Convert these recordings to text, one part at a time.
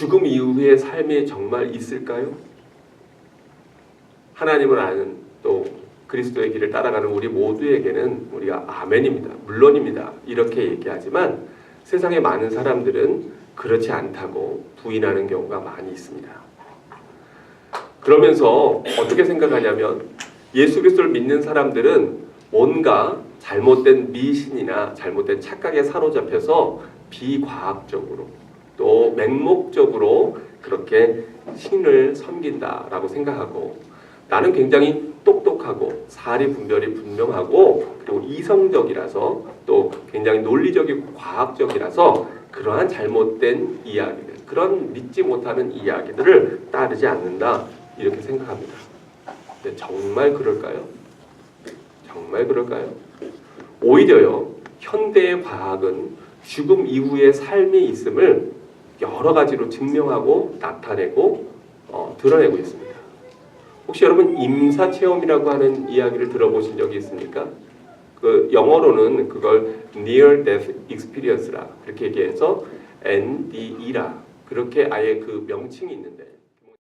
죽음 이후의 삶이 정말 있을까요? 하나님을 아는 또 그리스도의 길을 따라가는 우리 모두에게는 우리가 아멘입니다. 물론입니다. 이렇게 얘기하지만 세상의 많은 사람들은 그렇지 않다고 부인하는 경우가 많이 있습니다. 그러면서 어떻게 생각하냐면 예수 그리스도를 믿는 사람들은 뭔가 잘못된 미신이나 잘못된 착각에 사로잡혀서 비과학적으로 또 맹목적으로 그렇게 신을 섬긴다라고 생각하고 나는 굉장히 똑똑하고 사리 분별이 분명하고 그리고 이성적이라서 또 굉장히 논리적이고 과학적이라서 그러한 잘못된 이야기들 그런 믿지 못하는 이야기들을 따르지 않는다 이렇게 생각합니다. 근데 정말 그럴까요? 정말 그럴까요? 오히려요 현대의 과학은 죽음 이후의 삶이 있음을 여러 가지로 증명하고 나타내고 어, 드러내고 있습니다. 혹시 여러분 임사 체험이라고 하는 이야기를 들어보신 적이 있습니까? 그 영어로는 그걸 near death experience라 그렇게 얘기해서 NDE라 그렇게 아예 그 명칭이 있는데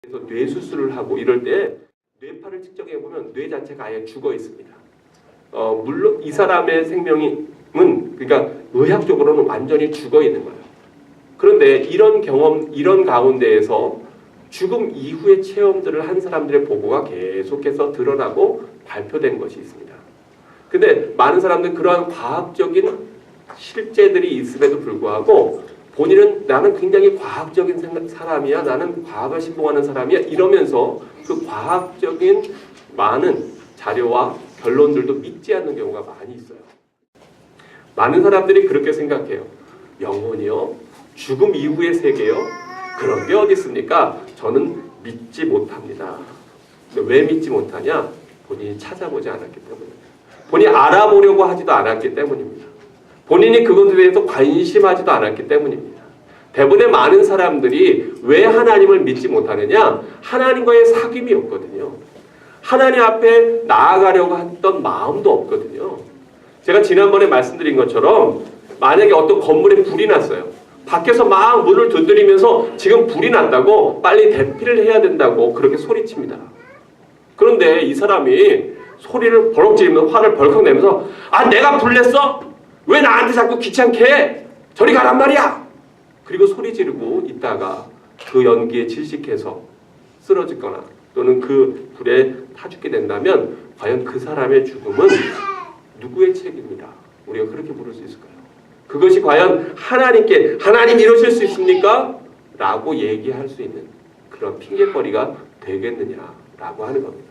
그래서 뇌 수술을 하고 이럴 때 뇌파를 측정해 보면 뇌 자체가 아예 죽어 있습니다. 어 물론 이 사람의 생명은 그러니까 의학적으로는 완전히 죽어 있는 거예요. 그런데 이런 경험 이런 가운데에서 죽음 이후의 체험들을 한 사람들의 보고가 계속해서 드러나고 발표된 것이 있습니다. 근데 많은 사람들은 그러한 과학적인 실제들이 있음에도 불구하고 본인은 나는 굉장히 과학적인 사람이야. 나는 과학을 신봉하는 사람이야. 이러면서 그 과학적인 많은 자료와 결론들도 믿지 않는 경우가 많이 있어요. 많은 사람들이 그렇게 생각해요. 영혼이요? 죽음 이후의 세계요? 그런 게 어디 있습니까? 저는 믿지 못합니다. 왜 믿지 못하냐? 본인이 찾아보지 않았기 때문입니다. 본인이 알아보려고 하지도 않았기 때문입니다. 본인이 그것에 대해서 관심하지도 않았기 때문입니다. 대부분의 많은 사람들이 왜 하나님을 믿지 못하느냐? 하나님과의 사귐이 없거든요. 하나님 앞에 나아가려고 했던 마음도 없거든요. 제가 지난번에 말씀드린 것처럼 만약에 어떤 건물에 불이 났어요. 밖에서 막 문을 두드리면서 지금 불이 났다고 빨리 대피를 해야 된다고 그렇게 소리칩니다. 그런데 이 사람이 소리를 버럭 지르면서 화를 벌컥 내면서 아 내가 불냈어? 왜 나한테 자꾸 귀찮게 해? 저리 가란 말이야. 그리고 소리 지르고 있다가 그 연기에 질식해서 쓰러지거나 또는 그 불에 타 죽게 된다면 과연 그 사람의 죽음은 누구의 책임이다. 우리가 그렇게 부를 수 있을까요? 그것이 과연 하나님께 하나님 이러실 수 있습니까? 라고 얘기할 수 있는 그런 핑계거리가 되겠느냐라고 하는 겁니다.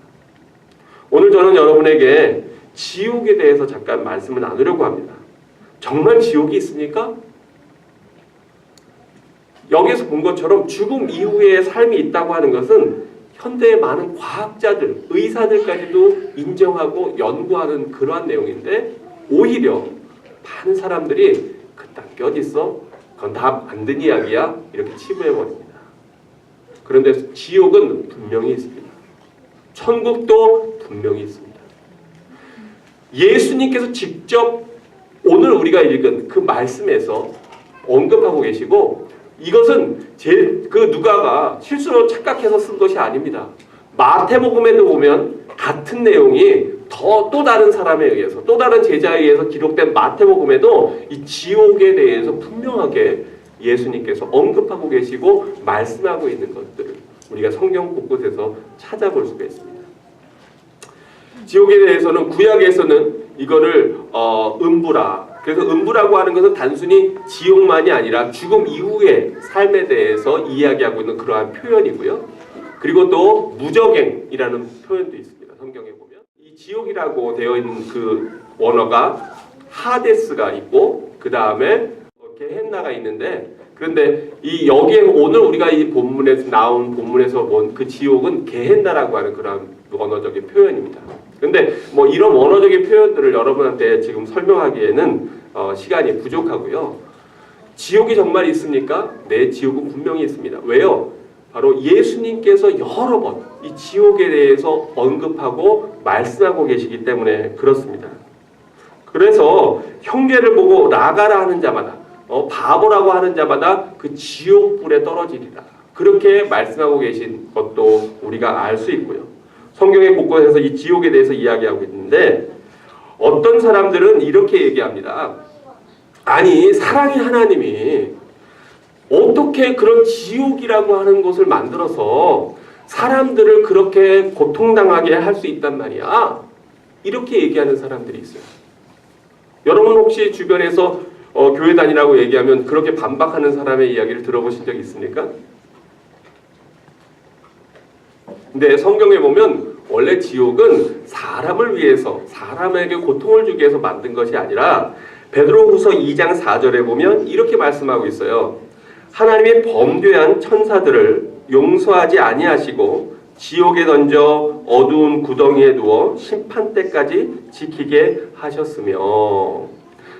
오늘 저는 여러분에게 지옥에 대해서 잠깐 말씀을 나누려고 합니다. 정말 지옥이 있습니까? 여기서 본 것처럼 죽음 이후의 삶이 있다고 하는 것은 현대의 많은 과학자들, 의사들까지도 인정하고 연구하는 그러한 내용인데 오히려 많은 사람들이 그딴 게 어딨어? 그건 다 만든 이야기야? 이렇게 치부해 버립니다. 그런데 지옥은 분명히 있습니다. 천국도 분명히 있습니다. 예수님께서 직접 오늘 우리가 읽은 그 말씀에서 언급하고 계시고 이것은 제일 그 누가가 실수로 착각해서 쓴 것이 아닙니다. 마태복음에도 보면 같은 내용이 더 또 다른 사람에 의해서 또 다른 제자에 의해서 기록된 마태복음에도 이 지옥에 대해서 분명하게 예수님께서 언급하고 계시고 말씀하고 있는 것들을 우리가 성경 곳곳에서 찾아볼 수가 있습니다. 지옥에 대해서는 구약에서는 이거를 어, 음부라. 그래서 음부라고 하는 것은 단순히 지옥만이 아니라 죽음 이후의 삶에 대해서 이야기하고 있는 그러한 표현이고요. 그리고 또 무적행이라는 표현도 있습니다. 지옥이라고 되어 있는 그 원어가 하데스가 있고 그 다음에 게헨나가 있는데 그런데 이 여기에 오늘 우리가 이 본문에서 나온 본문에서 본 그 지옥은 게헨나라고 하는 그런 언어적인 표현입니다. 근데 뭐 이런 언어적인 표현들을 여러분한테 지금 설명하기에는 어, 시간이 부족하고요. 지옥이 정말 있습니까? 네, 지옥은 분명히 있습니다. 왜요? 바로 예수님께서 여러 번 이 지옥에 대해서 언급하고 말씀하고 계시기 때문에 그렇습니다. 그래서 형제를 보고 나가라 하는 자마다 어, 바보라고 하는 자마다 그 지옥불에 떨어지리라. 그렇게 말씀하고 계신 것도 우리가 알 수 있고요. 성경의 곳곳에서 이 지옥에 대해서 이야기하고 있는데 어떤 사람들은 이렇게 얘기합니다. 아니 사랑의 하나님이 어떻게 그런 지옥이라고 하는 곳을 만들어서 사람들을 그렇게 고통당하게 할 수 있단 말이야. 이렇게 얘기하는 사람들이 있어요. 여러분 혹시 주변에서 어, 교회 다니라고 얘기하면 그렇게 반박하는 사람의 이야기를 들어보신 적 있습니까? 근데 성경에 보면 원래 지옥은 사람을 위해서 사람에게 고통을 주기 위해서 만든 것이 아니라 베드로후서 2장 4절에 보면 이렇게 말씀하고 있어요. 하나님이 범죄한 천사들을 용서하지 아니하시고 지옥에 던져 어두운 구덩이에 두어 심판 때까지 지키게 하셨으며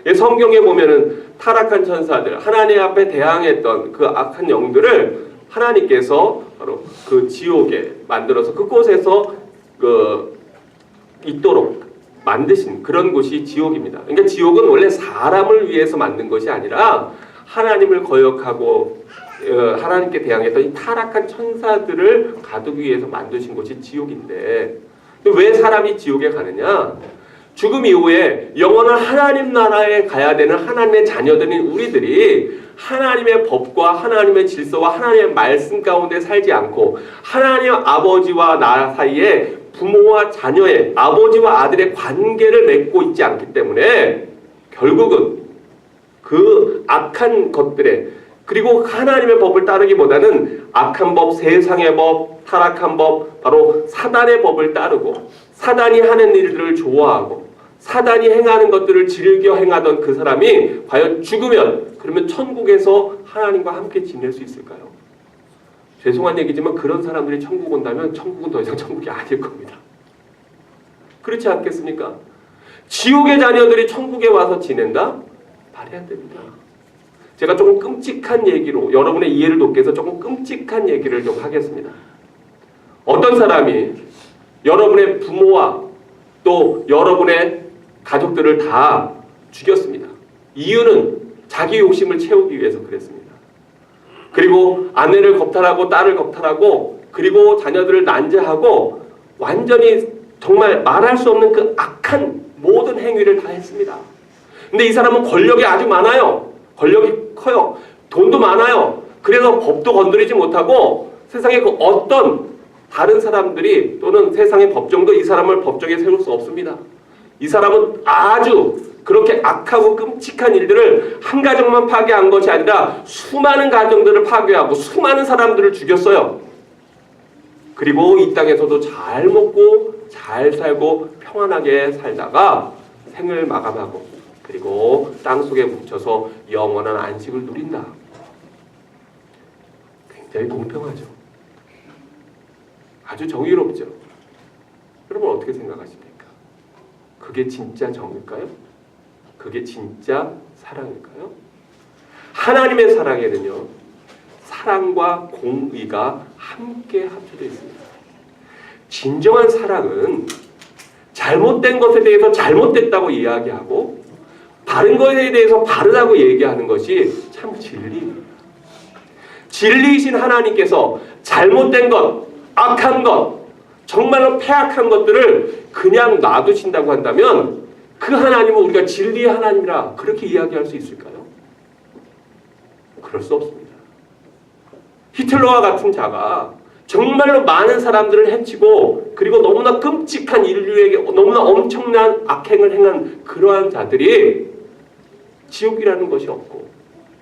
예, 성경에 보면은 타락한 천사들 하나님 앞에 대항했던 그 악한 영들을 하나님께서 바로 그 지옥에 만들어서 그곳에서 그 있도록 만드신 그런 곳이 지옥입니다. 그러니까 지옥은 원래 사람을 위해서 만든 것이 아니라 하나님을 거역하고 어, 하나님께 대항했던 이 타락한 천사들을 가두기 위해서 만드신 곳이 지옥인데 왜 사람이 지옥에 가느냐? 죽음 이후에 영원한 하나님 나라에 가야 되는 하나님의 자녀들인 우리들이 하나님의 법과 하나님의 질서와 하나님의 말씀 가운데 살지 않고 하나님 아버지와 나 사이에 부모와 자녀의 아버지와 아들의 관계를 맺고 있지 않기 때문에 결국은 그 악한 것들에 그리고 하나님의 법을 따르기보다는 악한 법, 세상의 법, 타락한 법, 바로 사단의 법을 따르고 사단이 하는 일들을 좋아하고 사단이 행하는 것들을 즐겨 행하던 그 사람이 과연 죽으면 그러면 천국에서 하나님과 함께 지낼 수 있을까요? 죄송한 얘기지만 그런 사람들이 천국 온다면 천국은 더 이상 천국이 아닐 겁니다. 그렇지 않겠습니까? 지옥의 자녀들이 천국에 와서 지낸다? 안 됩니다. 제가 조금 끔찍한 얘기로 여러분의 이해를 돕기 위해서 조금 끔찍한 얘기를 좀 하겠습니다. 어떤 사람이 여러분의 부모와 또 여러분의 가족들을 다 죽였습니다. 이유는 자기 욕심을 채우기 위해서 그랬습니다. 그리고 아내를 겁탈하고 딸을 겁탈하고 그리고 자녀들을 난자하고 완전히 정말 말할 수 없는 그 악한 모든 행위를 다 했습니다. 근데 이 사람은 권력이 아주 많아요. 권력이 커요. 돈도 많아요. 그래서 법도 건드리지 못하고 세상에 그 어떤 다른 사람들이 또는 세상의 법정도 이 사람을 법정에 세울 수 없습니다. 이 사람은 아주 그렇게 악하고 끔찍한 일들을 한 가정만 파괴한 것이 아니라 수많은 가정들을 파괴하고 수많은 사람들을 죽였어요. 그리고 이 땅에서도 잘 먹고 잘 살고 평안하게 살다가 생을 마감하고 그리고 땅 속에 묻혀서 영원한 안식을 누린다. 굉장히 공평하죠. 아주 정의롭죠. 여러분 어떻게 생각하십니까? 그게 진짜 정일까요? 그게 진짜 사랑일까요? 하나님의 사랑에는요, 사랑과 공의가 함께 합쳐져 있습니다. 진정한 사랑은 잘못된 것에 대해서 잘못됐다고 이야기하고 바른 것에 대해서 바르다고 얘기하는 것이 참 진리입니다. 진리이신 하나님께서 잘못된 것, 악한 것, 정말로 폐악한 것들을 그냥 놔두신다고 한다면 그 하나님은 우리가 진리의 하나님이라 그렇게 이야기할 수 있을까요? 그럴 수 없습니다. 히틀러와 같은 자가 정말로 많은 사람들을 해치고 그리고 너무나 끔찍한 인류에게 너무나 엄청난 악행을 행한 그러한 자들이 지옥이라는 것이 없고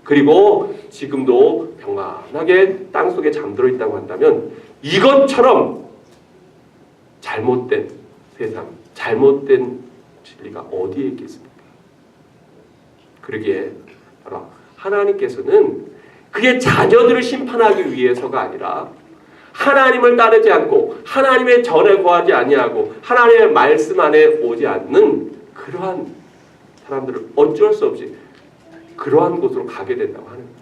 그리고 지금도 평안하게 땅 속에 잠들어 있다고 한다면 이것처럼 잘못된 세상, 잘못된 진리가 어디에 있겠습니까? 그러기에 바로 하나님께서는 그의 자녀들을 심판하기 위해서가 아니라 하나님을 따르지 않고 하나님의 전에 거하지 아니하고 하나님의 말씀 안에 오지 않는 그러한 사람들을 어쩔 수 없이 그러한 곳으로 가게 된다고 하는 거예요.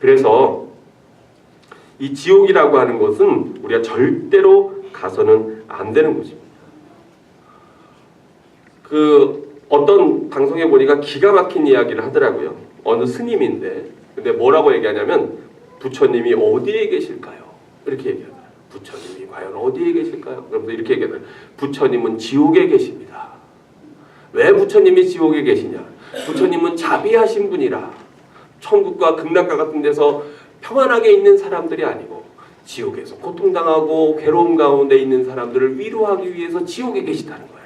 그래서 이 지옥이라고 하는 것은 우리가 절대로 가서는 안 되는 곳입니다. 그 어떤 방송에 보니까 기가 막힌 이야기를 하더라고요. 어느 스님인데 근데 뭐라고 얘기하냐면 부처님이 어디에 계실까요? 이렇게 얘기하더라고요. 부처님이 과연 어디에 계실까요? 그러면서 이렇게 얘기하더라고요. 부처님은 지옥에 계십니다. 왜 부처님이 지옥에 계시냐? 부처님은 자비하신 분이라 천국과 극락과 같은 데서 평안하게 있는 사람들이 아니고 지옥에서 고통당하고 괴로움 가운데 있는 사람들을 위로하기 위해서 지옥에 계시다는 거예요.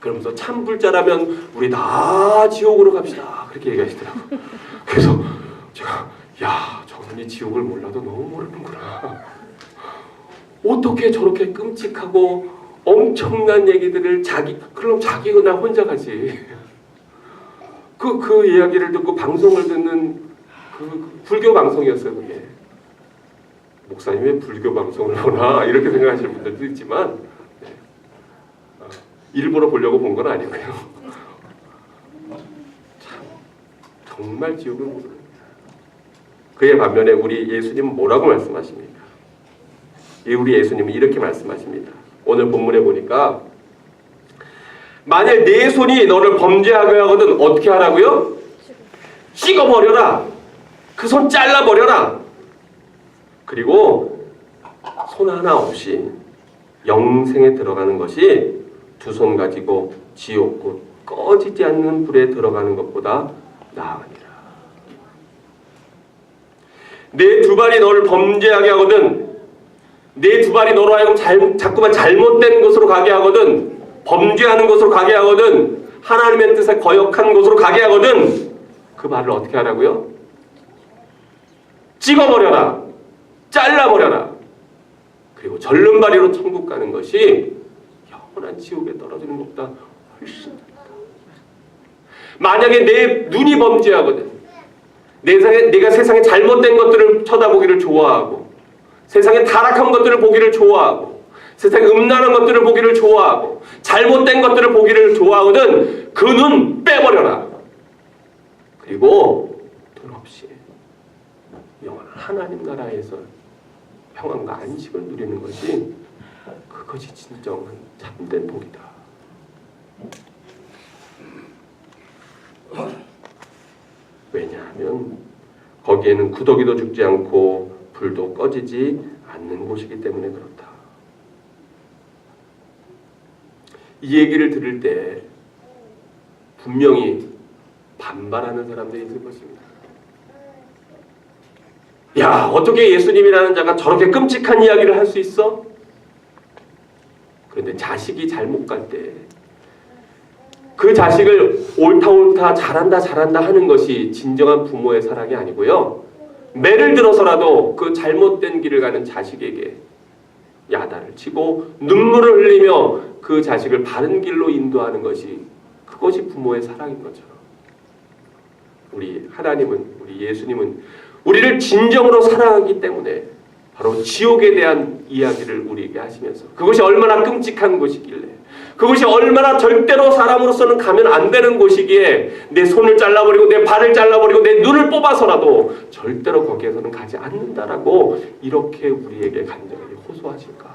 그러면서 참불자라면 우리 다 지옥으로 갑시다. 그렇게 얘기하시더라고요. 그래서 제가 야 저분이 지옥을 몰라도 너무 모르는구나. 어떻게 저렇게 끔찍하고 엄청난 얘기들을 자기 그럼 자기가 나 혼자 가지. 그, 그 이야기를 듣고 방송을 듣는 그 불교 방송이었어요, 그게. 목사님 왜 불교 방송을 보나 이렇게 생각하시는 분들도 있지만 네. 어, 일부러 보려고 본 건 아니고요. 참 정말 지옥을 모릅니다. 그의 반면에 우리 예수님은 뭐라고 말씀하십니까? 이 우리 예수님은 이렇게 말씀하십니다. 오늘 본문에 보니까 만일 네 손이 너를 범죄하게 하거든 어떻게 하라고요? 찍어버려라. 그 손 잘라버려라. 그리고 손 하나 없이 영생에 들어가는 것이 두 손 가지고 지옥 곧 꺼지지 않는 불에 들어가는 것보다 나으니라. 내 두 발이 너를 범죄하게 하거든 내 두 발이 너로 하여금 잘, 자꾸만 잘못된 곳으로 가게 하거든 범죄하는 곳으로 가게 하거든 하나님의 뜻에 거역한 곳으로 가게 하거든 그 발을 어떻게 하라고요? 찍어버려라. 잘라버려라. 그리고 절름발이로 천국 가는 것이 영원한 지옥에 떨어지는 것보다 훨씬 낫다. 만약에 내 눈이 범죄하거든 내 세상에, 내가 세상에 잘못된 것들을 쳐다보기를 좋아하고 세상에 타락한 것들을 보기를 좋아하고 세상에 음란한 것들을 보기를 좋아하고 잘못된 것들을 보기를 좋아하거든 그 눈 빼버려라. 그리고 돈 없이 영원한 하나님 나라에서 평안과 안식을 누리는 것이 그것이 진정한 참된 복이다. 왜냐하면 거기에는 구더기도 죽지 않고 불도 꺼지지 않는 곳이기 때문에 그렇다. 이 얘기를 들을 때 분명히 반발하는 사람들이 있을 것입니다. 야, 어떻게 예수님이라는 자가 저렇게 끔찍한 이야기를 할 수 있어? 그런데 자식이 잘못 갈 때, 그 자식을 옳다 옳다 잘한다 잘한다 하는 것이 진정한 부모의 사랑이 아니고요. 매를 들어서라도 그 잘못된 길을 가는 자식에게 야단을 치고 눈물을 흘리며 그 자식을 바른 길로 인도하는 것이 그것이 부모의 사랑인 거죠. 우리 하나님은 우리 예수님은 우리를 진정으로 사랑하기 때문에 바로 지옥에 대한 이야기를 우리에게 하시면서 그것이 얼마나 끔찍한 곳이길래 그것이 얼마나 절대로 사람으로서는 가면 안 되는 곳이기에 내 손을 잘라버리고 내 발을 잘라버리고 내 눈을 뽑아서라도 절대로 거기에서는 가지 않는다라고 이렇게 우리에게 간절하게 호소하실까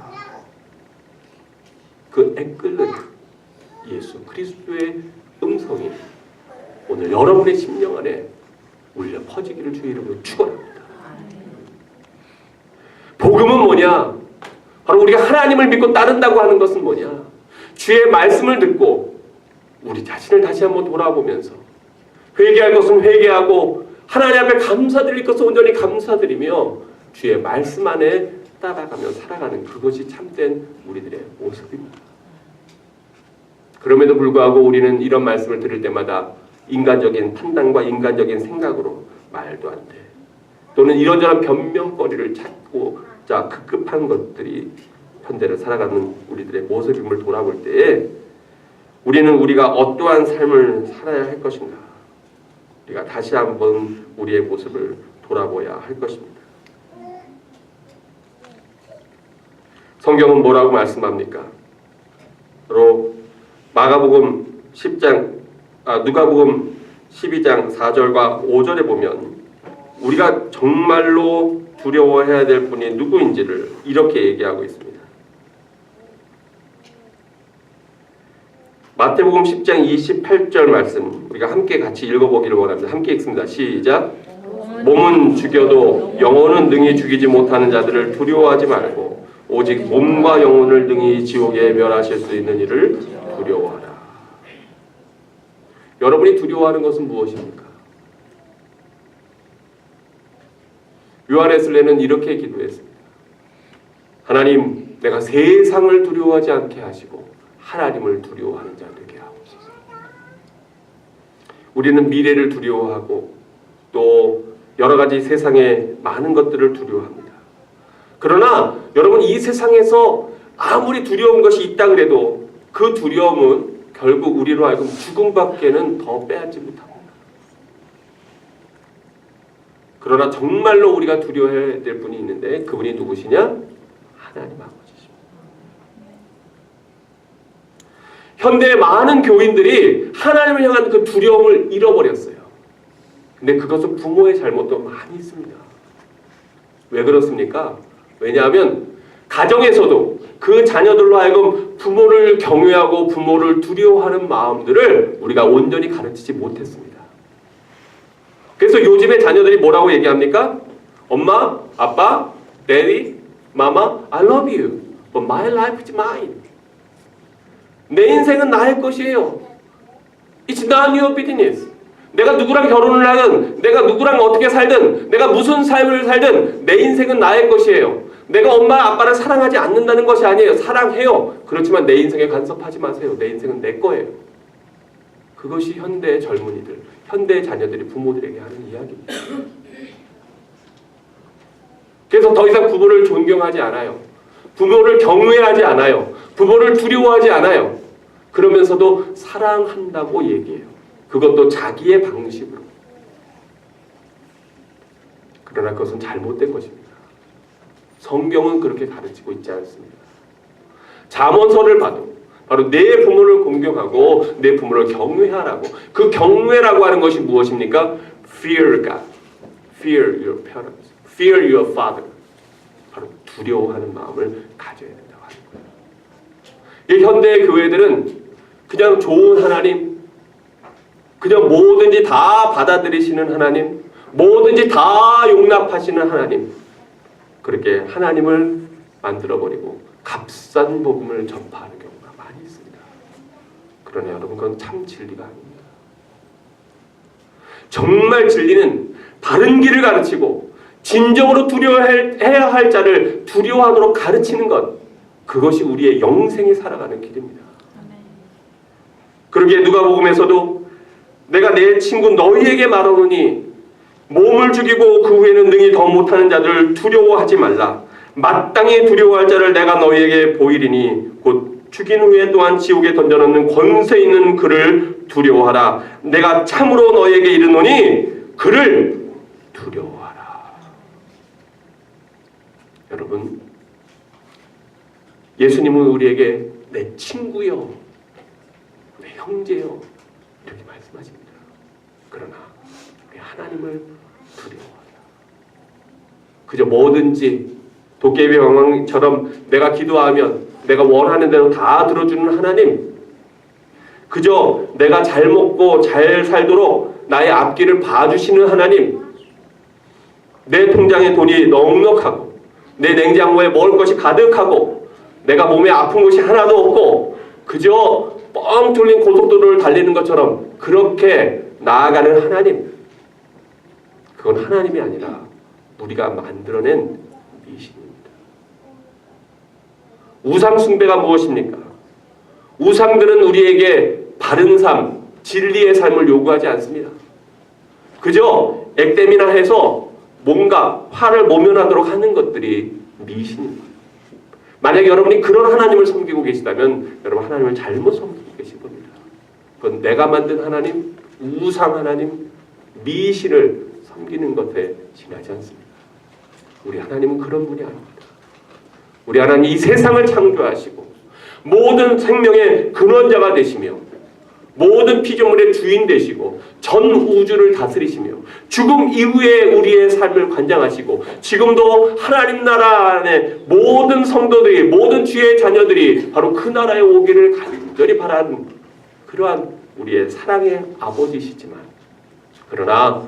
그 애끓는 예수 그리스도의 음성이 오늘 여러분의 심령 안에 울려 퍼지기를 주의 이름으로 축원합니다. 복음은 뭐냐? 바로 우리가 하나님을 믿고 따른다고 하는 것은 뭐냐? 주의 말씀을 듣고 우리 자신을 다시 한번 돌아보면서 회개할 것은 회개하고 하나님 앞에 감사드릴 것은 온전히 감사드리며 주의 말씀 안에 따라가며 살아가는 그것이 참된 우리들의 모습입니다. 그럼에도 불구하고 우리는 이런 말씀을 들을 때마다 인간적인 판단과 인간적인 생각으로 말도 안 돼. 또는 이런저런 변명거리를 찾고 자 급급한 것들이 현대를 살아가는 우리들의 모습임을 돌아볼 때에 우리는 우리가 어떠한 삶을 살아야 할 것인가 우리가 다시 한번 우리의 모습을 돌아보아야 할 것입니다. 성경은 뭐라고 말씀합니까? 바로 마가복음 10장 아, 누가복음 12장 4절과 5절에 보면 우리가 정말로 두려워해야 될 분이 누구인지를 이렇게 얘기하고 있습니다. 마태복음 10장 28절 말씀 우리가 함께 같이 읽어보기를 원합니다. 함께 읽습니다. 시작. 온 몸은 죽여도 영혼은 능히 죽이지 못하는 자들을 두려워하지 말고 오직 몸과 영혼을 능히 지옥에 멸하실 수 있는 이를 두려워하라. 여러분이 두려워하는 것은 무엇입니까? 요한에슬레는 이렇게 기도했습니다. 하나님, 내가 세상을 두려워하지 않게 하시고 하나님을 두려워하는 자 되게 하옵소서. 우리는 미래를 두려워하고 또 여러 가지 세상의 많은 것들을 두려워합니다. 그러나 여러분 이 세상에서 아무리 두려운 것이 있다 그래도 그 두려움은 결국 우리로 하여금 죽음밖에는 더 빼앗지 못합니다. 그러나 정말로 우리가 두려워해야 될 분이 있는데 그분이 누구시냐? 하나님 아버지십니다. 현대의 많은 교인들이 하나님을 향한 그 두려움을 잃어버렸어요. 근데 그것은 부모의 잘못도 많이 있습니다. 왜 그렇습니까? 왜냐하면 가정에서도 그 자녀들로 하여금 부모를 경외하고 부모를 두려워하는 마음들을 우리가 온전히 가르치지 못했습니다. 그래서 요즘의 자녀들이 뭐라고 얘기합니까? 엄마, 아빠, daddy, mama, I love you. But my life is mine. 내 인생은 나의 것이에요. It's not your business. 내가 누구랑 결혼을 하든, 내가 누구랑 어떻게 살든, 내가 무슨 삶을 살든, 내 인생은 나의 것이에요. 내가 엄마, 아빠를 사랑하지 않는다는 것이 아니에요. 사랑해요. 그렇지만 내 인생에 간섭하지 마세요. 내 인생은 내 거예요. 그것이 현대의 젊은이들, 현대의 자녀들이 부모들에게 하는 이야기입니다. 그래서 더 이상 부모를 존경하지 않아요. 부모를 경외하지 않아요. 부모를 두려워하지 않아요. 그러면서도 사랑한다고 얘기해요. 그것도 자기의 방식으로. 그러나 그것은 잘못된 것입니다. 성경은 그렇게 가르치고 있지 않습니다. 잠언서를 봐도 바로 내 부모를 공경하고 내 부모를 경외하라고 그 경외라고 하는 것이 무엇입니까? Fear God, fear your parents, fear your father. 바로 두려워하는 마음을 가져야 된다고 하는 거예요. 이 현대 교회들은 그냥 좋은 하나님, 그냥 뭐든지 다 받아들이시는 하나님, 뭐든지 다 용납하시는 하나님, 그렇게 하나님을 만들어버리고 값싼 복음을 전파하는 경우가 많이 있습니다. 그러나 여러분 그건 참 진리가 아닙니다. 정말 진리는 바른 길을 가르치고 진정으로 두려워해야 할 자를 두려워하도록 가르치는 것 그것이 우리의 영생이 살아가는 길입니다. 그러기에 누가복음에서도 내가 내 친구 너희에게 말하노니 몸을 죽이고 그 후에는 능히 더 못하는 자들을 두려워하지 말라. 마땅히 두려워할 자를 내가 너희에게 보이리니 곧 죽인 후에 또한 지옥에 던져놓는 권세 있는 그를 두려워하라. 내가 참으로 너희에게 이르노니 그를 두려워하라. 여러분, 예수님은 우리에게 내 친구요, 내 형제요 이렇게 말씀하십니다. 그러나 우리 하나님을 두려워하라. 그저 뭐든지 도깨비 왕왕처럼 내가 기도하면 내가 원하는 대로 다 들어주는 하나님. 그저 내가 잘 먹고 잘 살도록 나의 앞길을 봐주시는 하나님. 내 통장에 돈이 넉넉하고 내 냉장고에 먹을 것이 가득하고 내가 몸에 아픈 것이 하나도 없고 그저 뻥 뚫린 고속도로를 달리는 것처럼 그렇게 나아가는 하나님. 그건 하나님이 아니라 우리가 만들어낸 미신입니다. 우상 숭배가 무엇입니까? 우상들은 우리에게 바른 삶, 진리의 삶을 요구하지 않습니다. 그저 액땜이나 해서 뭔가 화를 모면하도록 하는 것들이 미신입니다. 만약 여러분이 그런 하나님을 섬기고 계시다면 여러분 하나님을 잘못 섬기고 계신 겁니다. 그건 내가 만든 하나님, 우상 하나님, 미신을 섬기는 것에 지나지 않습니다. 우리 하나님은 그런 분이 아닙니다. 우리 하나님 이 세상을 창조하시고 모든 생명의 근원자가 되시며 모든 피조물의 주인 되시고 전 우주를 다스리시며 죽음 이후에 우리의 삶을 관장하시고 지금도 하나님 나라 안에 모든 성도들이 모든 주의 자녀들이 바로 그 나라에 오기를 간절히 바라는 그러한 우리의 사랑의 아버지시지만 그러나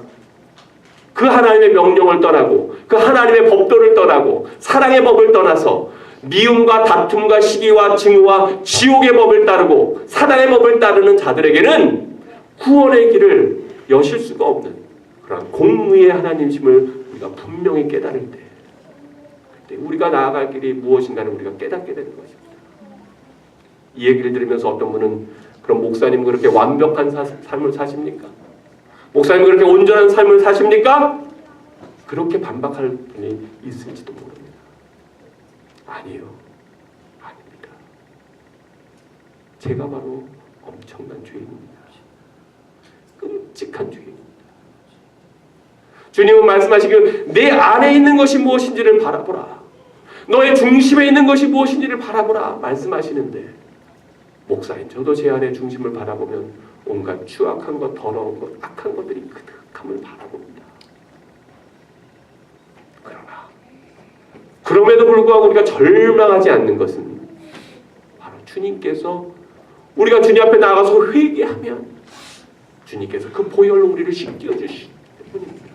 그 하나님의 명령을 떠나고 그 하나님의 법도를 떠나고 사랑의 법을 떠나서 미움과 다툼과 시기와 증오와 지옥의 법을 따르고 사단의 법을 따르는 자들에게는 구원의 길을 여실 수가 없는 그런 공의의 하나님심을 우리가 분명히 깨달을 때 우리가 나아갈 길이 무엇인가를 우리가 깨닫게 되는 것입니다. 이 얘기를 들으면서 어떤 분은 그럼 목사님 그렇게 완벽한 사- 삶을 사십니까? 목사님 그렇게 온전한 삶을 사십니까? 그렇게 반박할 분이 있을지도 모릅니다. 아니요. 아닙니다. 제가 바로 엄청난 죄인입니다. 끔찍한 죄인입니다. 주님은 말씀하시길 내 안에 있는 것이 무엇인지를 바라보라. 너의 중심에 있는 것이 무엇인지를 바라보라 말씀하시는데 목사인 저도 제 안의 중심을 바라보면 온갖 추악한 것, 더러운 것, 악한 것들이 그득함을 바라봅니다. 그러나 그럼에도 불구하고 우리가 절망하지 않는 것은 바로 주님께서 우리가 주님 앞에 나가서 회개하면 주님께서 그 보혈로 우리를 씻겨 때문입니다.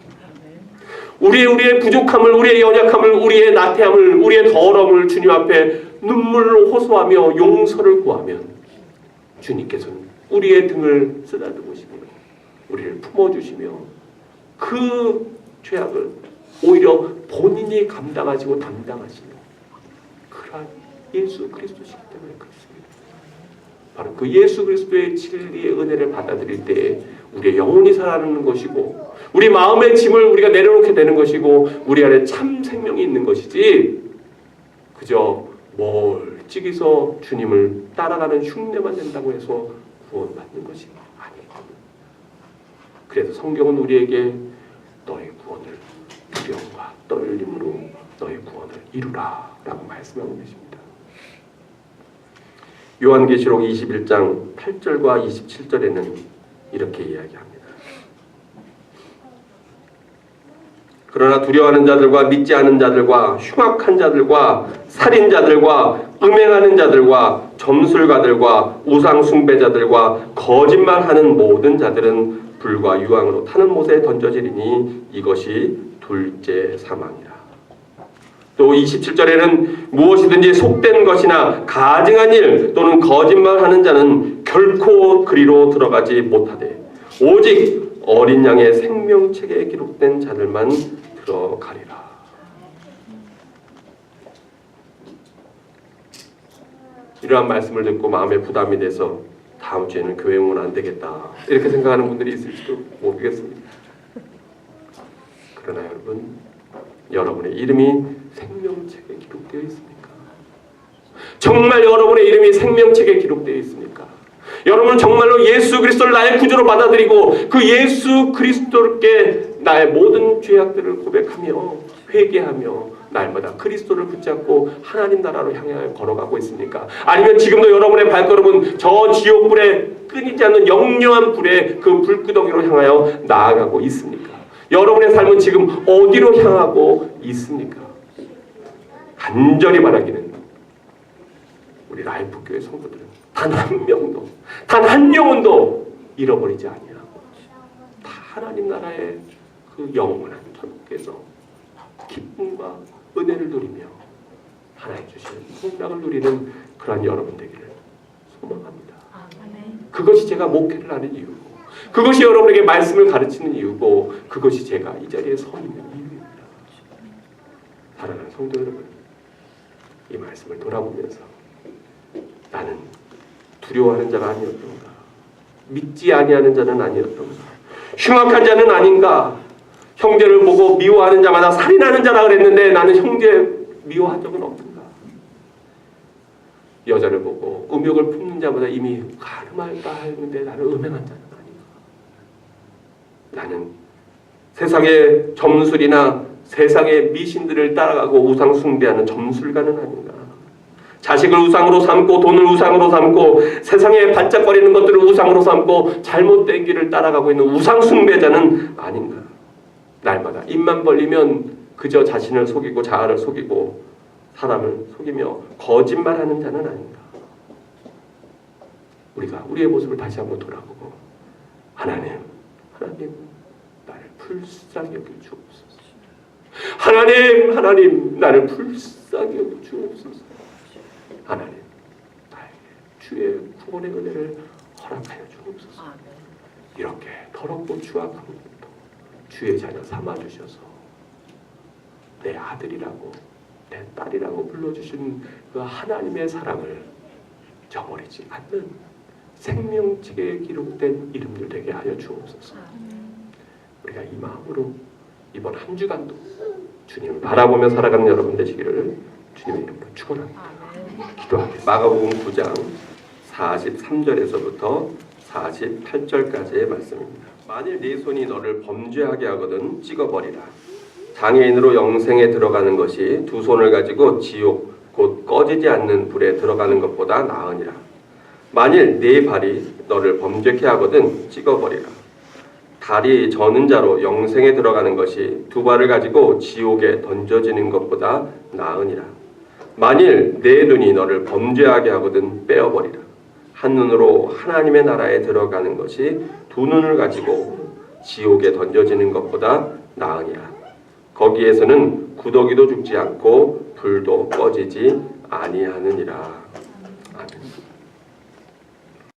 우리의 우리의 부족함을, 우리의 연약함을, 우리의 나태함을, 우리의 더러움을 주님 앞에 눈물로 호소하며 용서를 구하면 주님께서는 우리의 등을 쓰다듬으시며 우리를 품어주시며 그 죄악을 오히려 본인이 감당하시고 담당하시는 그러한 예수 그리스도시기 때문에 그렇습니다. 바로 그 예수 그리스도의 진리의 은혜를 받아들일 때에 우리의 영혼이 살아나는 것이고 우리 마음의 짐을 우리가 내려놓게 되는 것이고 우리 안에 참 생명이 있는 것이지 그저 멀찍이서 주님을 따라가는 흉내만 낸다고 해서 구원받는 것이 아니에요. 그래서 성경은 우리에게 너의 구원을 두려움과 떨림으로 너의 구원을 이루라 라고 말씀하고 계십니다. 요한계시록 21장 8절과 27절에는 이렇게 이야기합니다. 그러나 두려워하는 자들과 믿지 않은 자들과 흉악한 자들과 살인자들과 음행하는 자들과 점술가들과 우상 숭배자들과 거짓말하는 모든 자들은 불과 유황으로 타는 못에 던져지리니 이것이 둘째 사망이라. 또 27절에는 무엇이든지 속된 것이나 가증한 일 또는 거짓말하는 자는 결코 그리로 들어가지 못하되 오직 어린 양의 생명책에 기록된 자들만 들어 가리라. 이러한 말씀을 듣고 마음에 부담이 돼서 다음 주에는 교회 오면 안 되겠다 이렇게 생각하는 분들이 있을지도 모르겠습니다. 그러나 여러분, 여러분의 이름이 생명책에 기록되어 있습니까? 정말 여러분의 이름이 생명책에 기록되어 있습니까? 여러분 정말로 예수 그리스도를 나의 구주로 받아들이고 그 예수 그리스도께 나의 모든 죄악들을 고백하며 회개하며 날마다 그리스도를 붙잡고 하나님 나라로 향해 걸어가고 있습니까? 아니면 지금도 여러분의 발걸음은 저 지옥불에 끊이지 않는 영영한 불에 그 불구덩이로 향하여 나아가고 있습니까? 여러분의 삶은 지금 어디로 향하고 있습니까? 간절히 바라기는 우리 라이프 교회 성도들은 단 한 명도 단 한 영혼도 잃어버리지 아니하고 다 하나님 나라의 그 영원한 천국에서 기쁨과 은혜를 누리며 하나님 주시는 풍락을 누리는 그러한 여러분 되기를 소망합니다. 그것이 제가 목회를 하는 이유고 그것이 여러분에게 말씀을 가르치는 이유고 그것이 제가 이 자리에 서 있는 이유입니다. 사랑하는 성도 여러분 이 말씀을 돌아보면서 나는 두려워하는 자가 아니었던가 믿지 아니하는 자는 아니었던가 흉악한 자는 아닌가 형제를 보고 미워하는 자마다 살인하는 자라 그랬는데 나는 형제 미워한 적은 없던가? 여자를 보고 음욕을 품는 자마다 이미 가늠할까 했는데 나는 음행한 자는 아닌가? 나는 세상의 점술이나 세상의 미신들을 따라가고 우상 숭배하는 점술가는 아닌가? 자식을 우상으로 삼고 돈을 우상으로 삼고 세상에 반짝거리는 것들을 우상으로 삼고 잘못된 길을 따라가고 있는 우상 숭배자는 아닌가 날마다 입만 벌리면 그저 자신을 속이고 자아를 속이고 사람을 속이며 거짓말하는 자는 아닌가 우리가 우리의 모습을 다시 한번 돌아보고 하나님 하나님 나를 불쌍히 여겨 주옵소서. 하나님, 하나님, 나를 불쌍히 여겨 주옵소서. 하나님, 나에게 주의 구원의 은혜를 허락하여 주옵소서. 이렇게 더럽고 추악한 주의 자녀 삼아 주셔서 내 아들이라고 내 딸이라고 불러주신 그 하나님의 사랑을 저버리지 않는 생명책에 기록된 이름들 되게 하여 주옵소서. 우리가 이 마음으로 이번 한 주간도 주님을 바라보며 살아가는 여러분 되시기를 주님의 이름으로 축원합니다. 기도하겠습니다. 마가복음 9장 43절에서부터 48절까지의 말씀입니다. 만일 네 손이 너를 범죄하게 하거든 찍어버리라. 장애인으로 영생에 들어가는 것이 두 손을 가지고 지옥 곧 꺼지지 않는 불에 들어가는 것보다 나으니라. 만일 네 발이 너를 범죄케 하거든 찍어버리라. 다리 저는 자로 영생에 들어가는 것이 두 발을 가지고 지옥에 던져지는 것보다 나으니라. 만일 내 눈이 너를 범죄하게 하거든 빼어버리라. 한 눈으로 하나님의 나라에 들어가는 것이 두 눈을 가지고 지옥에 던져지는 것보다 나으니라. 거기에서는 구더기도 죽지 않고 불도 꺼지지 아니하느니라.